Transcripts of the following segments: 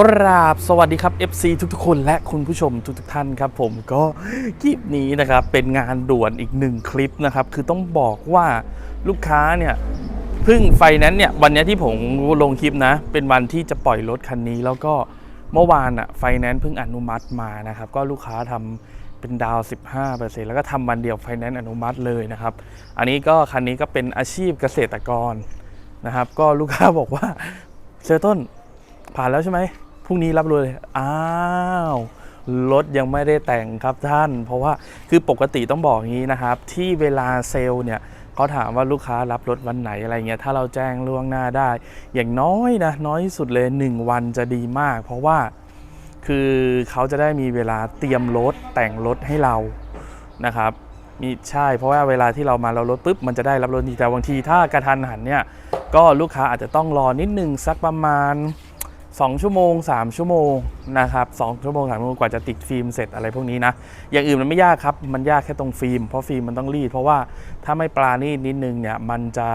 กราบสวัสดีครับ FC ทุกๆคนและคุณผู้ชมทุกๆท่านครับ ผมก็คลิปนี้นะครับเป็นงานด่วนอีกหนึ่งคลิปนะครับ คือต้องบอกว่าลูกค้าเนี่ยเพิ่งไฟแนนซ์เนี่ยวันนี้ที่ผมลงคลิปนะ เป็นวันที่จะปล่อยรถคันนี้ แล้วก็เมื่อวานอะไฟแนนซ์เพิ่งอนุมัติมานะครับ ก็ลูกค้าทำเป็นดาว 15%แล้วก็ทำวันเดียวไฟแนนซ์อนุมัติเลยนะครับ อันนี้ก็คันนี้ก็เป็นอาชีพเกษตรกรนะครับ ก็ลูกค้าบอกว่าเซอต้นผ่านแล้วใช่ไหม พรุ่งนี้รับเลยอ้าวรถยังไม่ได้แต่งครับท่าน เพราะว่าคือปกติต้องบอกงี้นะครับ ที่เวลาเซลล์เนี่ยเขาถามว่าลูกค้ารับรถวันไหนอะไรเงี้ยถ้าเราแจ้งล่วงหน้าได้ อย่างน้อยนะน้อยที่สุดเลย 1 วันจะดีมาก เพราะว่าคือเขาจะได้มีเวลาเตรียมรถแต่งรถให้เรานะครับมีใช่ เพราะว่าเวลาที่เรามาเรารถปุ๊บมันจะได้รับรถดีแต่บางทีถ้ากระทันหันเนี่ยก็ลูกค้าอาจจะต้องรอนิดนึงสักประมาณ 2 ชั่วโมง 3 ชั่วโมงนะครับ2ชั่วโมง3ชั่วโมงกว่าจะติดฟิล์มเสร็จอะไรพวกนี้นะ อย่างอื่นมันไม่ยากครับ มันยากแค่ตรงฟิล์ม เพราะฟิล์มมันต้องรีด เพราะว่าถ้าไม่ปลานี่นิดนึงเนี่ยมันจะ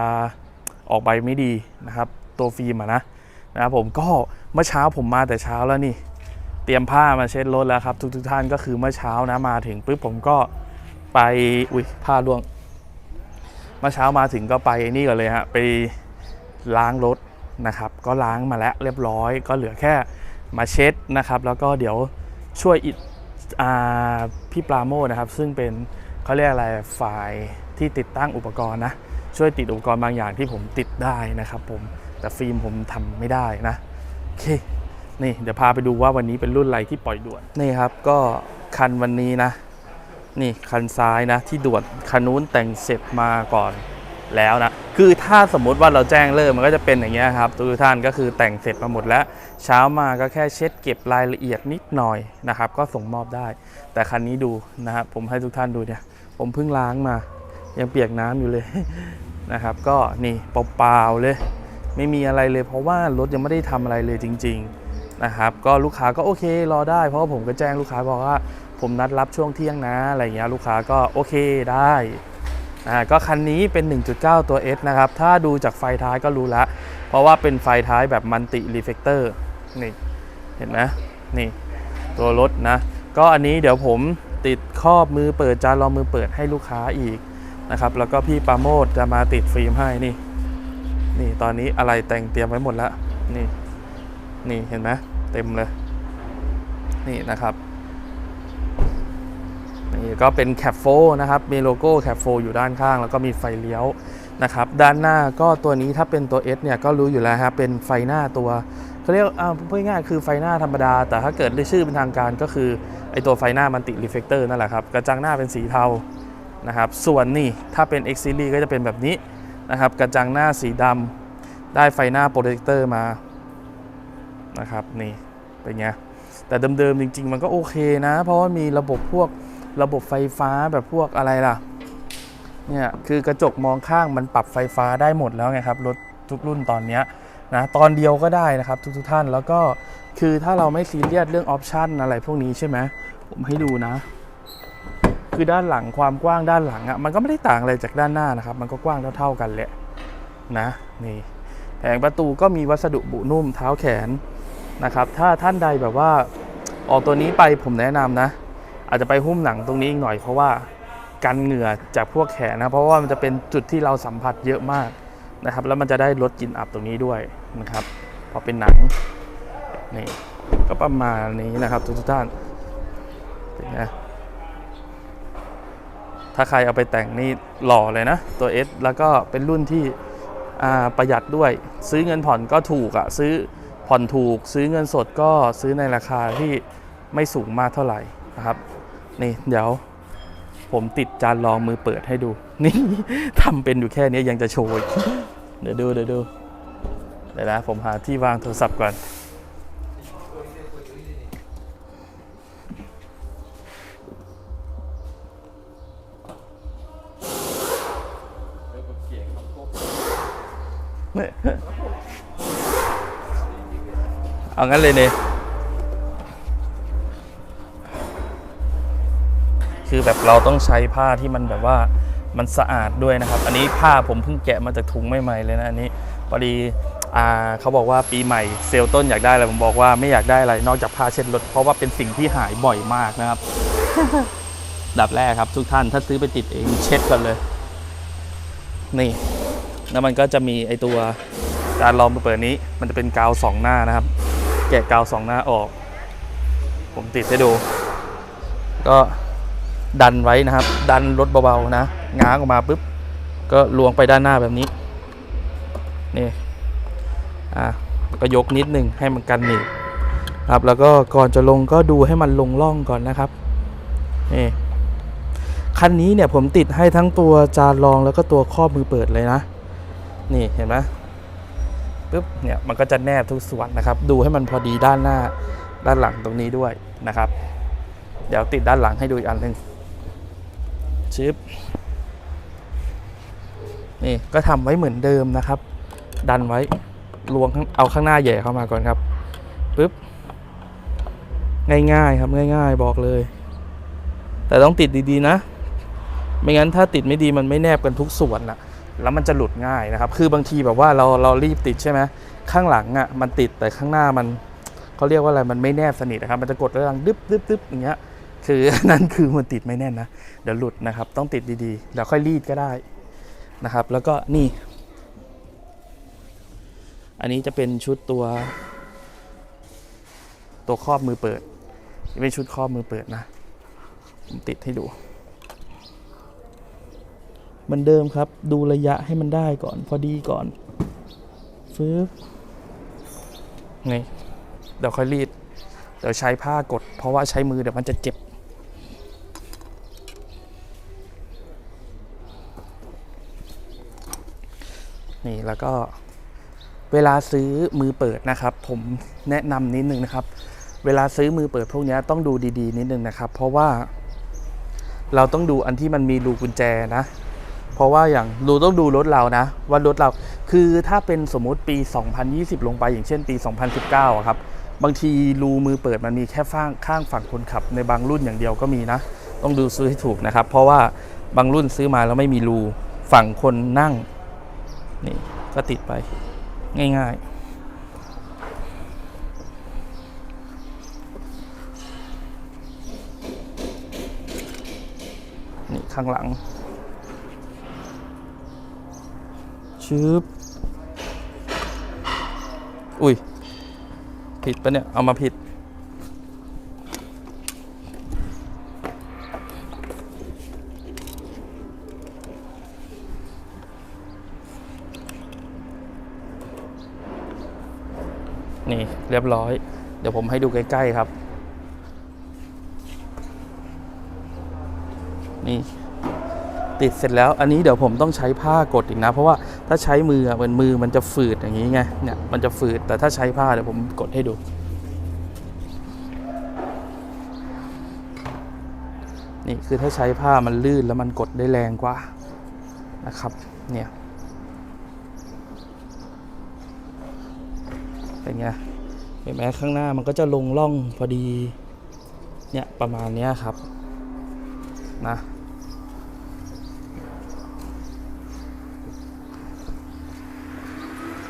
ออกไปไม่ดีนะครับ ตัวฟิล์มอะนะนะครับผมก็เมื่อเช้าผมมาแต่เช้าแล้วนี่ เตรียมผ้ามาเช็ดรถแล้วครับ ทุกๆท่านก็คือเมื่อเช้านะมาถึงปุ๊บผมก็ไปอุ้ยผ้าล่วงเมื่อเช้ามาถึงก็ไปนี่ก่อนเลยฮะไปล้างรถ นะครับ ก็ล้างมาแล้วเรียบร้อย ก็เหลือแค่มาเช็ดนะครับ แล้วก็เดี๋ยวช่วยอิอ่าพี่ปราโมนะครับ ซึ่งเป็นเขาเรียกอะไรฝ่ายที่ติดตั้งอุปกรณ์นะช่วยติดอุปกรณ์บางอย่างที่ผมติดได้นะครับผมแต่ฟิล์มผมทำไม่ได้นะโอเคนี่เดี๋ยวพาไปดูว่าวันนี้เป็นรุ่นอะไรที่ปล่อยด่วนนี่ครับก็คันวันนี้นะ นี่คันซ้ายนะที่ด่วนคันนู้นแต่งเสร็จมาก่อน แล้วนะคือถ้าสมมุติว่าเราแจ้งเลิกมันก็จะเป็นอย่างเงี้ยครับทุกท่านก็คือแต่งเสร็จมาหมดแล้ว เช้ามาก็แค่เช็ดเก็บรายละเอียดนิดหน่อยนะครับ ก็ส่งมอบได้ แต่คันนี้ดูนะครับผมให้ทุกท่านดูเนี่ย ผมเพิ่งล้างมา ยังเปียกน้ำอยู่เลยนะครับ ก็นี่เปล่าๆเลย ไม่มีอะไรเลย เพราะว่ารถยังไม่ได้ทำอะไรเลยจริง ๆนะครับ ก็ลูกค้าก็โอเครอได้ เพราะว่าผมก็แจ้งลูกค้าบอกว่า ผมนัดรับช่วงเที่ยงนะอะไรเงี้ยลูกค้าก็โอเคได้ อ่าก็คันนี้เป็น 1.9 ตัว S นะครับ ถ้าดูจากไฟท้ายก็รู้ละเพราะว่าเป็นไฟท้ายแบบมันติรีเฟกเตอร์นี่เห็นไหมนี่ตัวรถนะ ก็อันนี้เดี๋ยวผมติดครอบมือเปิดจานรองมือเปิดให้ลูกค้าอีกนะครับ แล้วก็พี่ปาโมดจะมาติดฟิล์มให้นี่นี่ตอนนี้อะไรแต่งเตรียมไว้หมดแล้วนี่นี่เห็นไหมเต็มเลย นี่นะครับ นี่ก็เป็นแคปโฟนะครับ มีโลโก้แคปโฟอยู่ด้านข้าง แล้วก็มีไฟเลี้ยวนะครับ ด้านหน้าก็ตัวนี้ถ้าเป็นตัว S เนี่ยก็รู้อยู่แล้วครับเป็นไฟหน้าตัวเขาเรียกอ่าพูดง่ายคือไฟหน้าธรรมดา แต่ถ้าเกิดได้ชื่อเป็นทางการก็คือไอตัวไฟหน้ามันติรีเฟกเตอร์นั่นแหละครับ กระจังหน้าเป็นสีเทานะครับ ส่วนนี่ถ้าเป็น X Series ก็จะเป็นแบบนี้นะครับ กระจังหน้าสีดำได้ไฟหน้าโปรเจคเตอร์มานะครับนี่เป็นไงแต่เดิมๆจริง ๆ มันก็โอเคนะ เพราะว่ามีระบบพวก ระบบไฟฟ้าแบบพวกอะไรล่ะเนี่ยคือกระจกมองข้างมันปรับไฟฟ้าได้หมดแล้วไงครับรถทุกรุ่นตอนนี้นะตอนเดียวก็ได้นะครับทุกๆท่านแล้วก็คือถ้าเราไม่ซีเรียสเรื่องออปชันอะไรพวกนี้ใช่ไหมผมให้ดูนะ คือด้านหลังความกว้างด้านหลังอะ่ะมันก็ไม่ได้ต่างอะไรจากด้านหน้านะครับ มันก็กว้างเท่าๆกันแหละนะนี่แผงประตูก็มีวัสดุบุนุ่มเท้าแขนนะครับ ถ้าท่านใดแบบว่าออกตัวนี้ไปผมแนะนำนะ อาจจะไปหุ้มหนังตรงนี้อีกหน่อยเพราะว่ากันเหงื่อจากพวกแขนนะ เพราะว่ามันจะเป็นจุดที่เราสัมผัสเยอะมากนะครับ แล้วมันจะได้ลดกลิ่นอับตรงนี้ด้วยนะครับพอเป็นหนังนี่ก็ประมาณนี้นะครับทุกท่านเป็นไงถ้าใครเอาไปแต่งนี่หล่อเลยนะ ตัว S แล้วก็เป็นรุ่นที่ประหยัดด้วย ซื้อเงินผ่อนก็ถูกอะซื้อผ่อนถูก ซื้อเงินสดก็ซื้อในราคาที่ไม่สูงมากเท่าไหร่นะครับ นี่เดี๋ยว ผมติดจานรองมือเปิดให้ดู นี่ทำเป็นอยู่แค่นี้ยังจะโชว์เดี๋ยวดูเดี๋ยวดูเดี๋ยวนะผมหาที่วางโทรศัพท์ก่อน เอางั้นเลยเนี่ย คือแบบเราต้องใช้ผ้าที่มันแบบว่ามันสะอาดด้วยนะครับ อันนี้ผ้าผมเพิ่งแกะมาจากถุงใหม่ๆเลยนะอันนี้พอดีอ่าเขาบอกว่าปีใหม่เซลต้นอยากได้อะไรผมบอกว่าไม่อยากได้อะไรนอกจากผ้าเช็ดรถเพราะว่าเป็นสิ่งที่หายบ่อยมากนะครับดับแรกครับ ทุกท่านถ้าซื้อไปติดเองเช็ดก่อนเลย นี่ แล้วมันก็จะมีไอตัวการลองเปิดนี้ มันจะเป็นกาวสองหน้านะครับ แกะกาวสองหน้าออก ผมติดให้ดู ก็ ดันไว้นะครับ ดันรถเบาๆนะง้างออกมาปุ๊บก็ลวงไปด้านหน้าแบบนี้นี่อะก็ยกนิดหนึ่งให้มันกันหนีบครับแล้วก็ก่อนจะลงก็ดูให้มันลงล่องก่อนนะครับนี่คันนี้เนี่ยผมติดให้ทั้งตัวจานรองแล้วก็ตัวครอบมือเปิดเลยนะ นี่เห็นไหมปุ๊บเนี่ยมันก็จะแนบทุกส่วนนะครับ ดูให้มันพอดีด้านหน้าด้านหลังตรงนี้ด้วยนะครับ เดี๋ยวติดด้านหลังให้ดูอีกอันหนึ่ง ชิปนี่ก็ทำไว้เหมือนเดิมนะครับ ดันไว้ลวงเอาข้างหน้าแย่เข้ามาก่อนครับปุ๊บง่ายๆครับง่าย ๆ บอกเลย แต่ต้องติดดีๆนะ ไม่งั้นถ้าติดไม่ดีมันไม่แนบกันทุกส่วนนะแล้วมันจะหลุดง่ายนะครับ คือบางทีแบบว่าเราเรารีบติดใช่ไหมข้างหลังอะมันติดแต่ข้างหน้ามันเขาเรียกว่าอะไรมันไม่แนบสนิทนะครับ มันจะกดแล้วดังดึ๊บดึ๊บดึ๊บอย่างเงี้ย คือนั่นคือมันติดไม่แน่นนะ เดี๋ยวหลุดนะครับ ต้องติดดีๆ เดี๋ยวค่อยรีดก็ได้นะครับ แล้วก็นี่ อันนี้จะเป็นชุดตัว ตัวครอบมือเปิดไม่ชุดครอบมือเปิดนะผมติดให้ดูเหมือนเดิมครับ ดูระยะให้มันได้ก่อน พอดีก่อนฟึบไงเดี๋ยวค่อยรีด เดี๋ยวใช้ผ้ากด เพราะว่าใช้มือเดี๋ยวมันจะเจ็บ แล้วก็เวลาซื้อมือเปิดนะครับ ผมแนะนำนิดนึงนะครับ เวลาซื้อมือเปิดพวกนี้ต้องดูดีๆ นิดนึงนะครับ เพราะว่า เราต้องดูอันที่มันมีรูกุญแจนะ เพราะว่าอย่างรูต้องดูรถเรานะว่ารถเราคือถ้าเป็นสมมติปี 2020 ลงไปอย่างเช่นปี 2019อะครับบางทีรูมือเปิดมันมีแค่ข้างข้างฝั่งคนขับในบางรุ่นอย่างเดียวก็มีนะ ต้องดูซื้อให้ถูกนะครับ เพราะว่าบางรุ่นซื้อมาแล้วไม่มีรูฝั่งคนนั่ง นี่ก็ติดไปง่ายๆ นี่ข้างหลังชืบอุ้ย ผิดปะเนี่ย เอามาผิด นี่เรียบร้อย เดี๋ยวผมให้ดูใกล้ ๆ ครับ นี่ติดเสร็จแล้วอันนี้เดี๋ยวผมต้องใช้ผ้ากดอีกนะ เพราะว่าถ้าใช้มืออะมันมือมันจะฝืดอย่างนี้ไงเนี่ยมันจะฝืดแต่ถ้าใช้ผ้าเดี๋ยวผมกดให้ดูนี่คือถ้าใช้ผ้ามันลื่นแล้วมันกดได้แรงกว่านะครับเนี่ย เป็นไงเห็นไหมข้างหน้ามันก็จะลงล่องพอดี เนี่ยประมาณเนี้ยครับนะ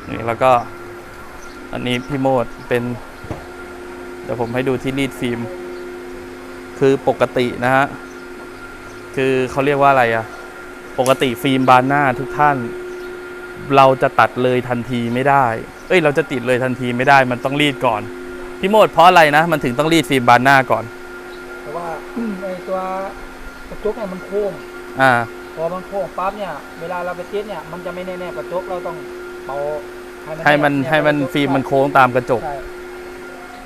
นี่แล้วก็อันนี้พี่โมดเป็น เดี๋ยวผมให้ดูที่รีดฟิล์ม คือปกตินะฮะ คือเขาเรียกว่าอะไรอะปกติฟิล์มบานหน้าทุกท่าน เราจะตัดเลยทันทีไม่ได้ อ้ยเราจะติดเลยทันทีไม่ได้มันต้องรีดก่อน พี่โมดเพราะอะไรนะ มันถึงต้องรีดฟิล์มบานหน้าก่อน เพราะว่าไอตัวกระจกเนี่ยมันโค้งอ่า พอมันโค้งปั๊บเนี่ย เวลาเราไปติดเนี่ยมันจะไม่แน่ๆกระจกเราต้องเป่าให้มันแเยให้มันกระจกฟิล์มมันโค้งตามกระจกใช่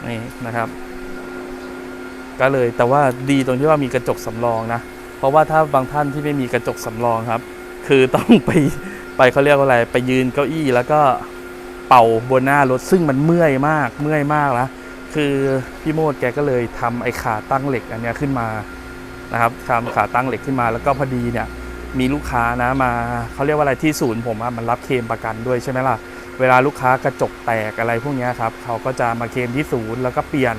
นี่นะครับ ก็เลยแต่ว่าดีตรงที่ว่ามีกระจกสำรองนะ เพราะว่าถ้าบางท่านที่ไม่มีกระจกสำรองครับ คือต้องไปไปเขาเรียกว่าอะไรไปยืนเก้าอี้แล้วก็ เป่าบนหน้ารถซึ่งมันเมื่อยมากเมื่อยมากนะคือพี่โมดแกก็เลยทำไอ้ขาตั้งเหล็กอันนี้ขึ้นมานะครับทำขาตั้งเหล็กขึ้นมา แล้วก็พอดีเนี่ยมีลูกค้านะมาเขาเรียกว่าอะไรที่ศูนย์ผมอะมันรับเคลมประกันด้วยใช่ไหมล่ะเวลาลูกค้ากระจกแตกอะไรพวกนี้ครับเขาก็จะมาเคลมที่ศูนย์แล้วก็เปลี่ยน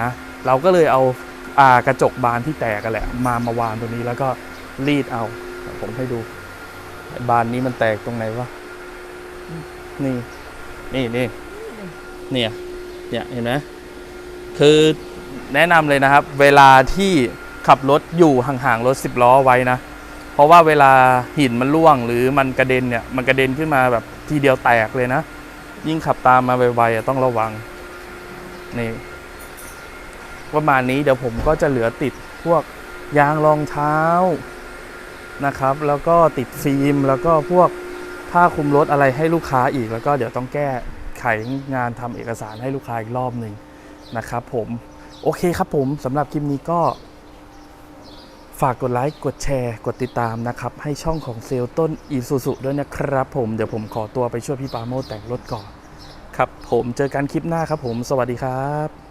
นะเราก็เลยเอาอ่ากระจกบานที่แตกกันแหละ มามาวางตรงนี้แล้วก็รีดเอา ผมให้ดู บานนี้มันแตกตรงไหนวะนี่ นี่นี่เนี่ยเนี่ยเห็นไหมคือแนะนำเลยนะครับ เวลาที่ขับรถอยู่ห่างๆรถสิบล้อไว้นะ เพราะว่าเวลาหินมันร่วงหรือมันกระเด็นเนี่ย มันกระเด็นขึ้นมาแบบทีเดียวแตกเลยนะ ยิ่งขับตามมาไวๆต้องระวัง นี่ประมาณนี้เดี๋ยวผมก็จะเหลือติดพวกยางรองเท้านะครับ แล้วก็ติดฟิล์มแล้วก็พวก ผ้าคลุมรถอะไรให้ลูกค้าอีก แล้วก็เดี๋ยวต้องแก้ไขงานทำเอกสารให้ลูกค้าอีกรอบหนึ่งนะครับผม โอเคครับผมสำหรับคลิปนี้ก็ ฝากกดไลค์กดแชร์กดติดตามนะครับ ให้ช่องของเซลต้นอีซูซุด้วยนะครับผมเดี๋ยวผมขอตัวไปช่วยพี่ปาโมแต่งรถก่อน ครับผมเจอกันคลิปหน้าครับผม สวัสดีครับ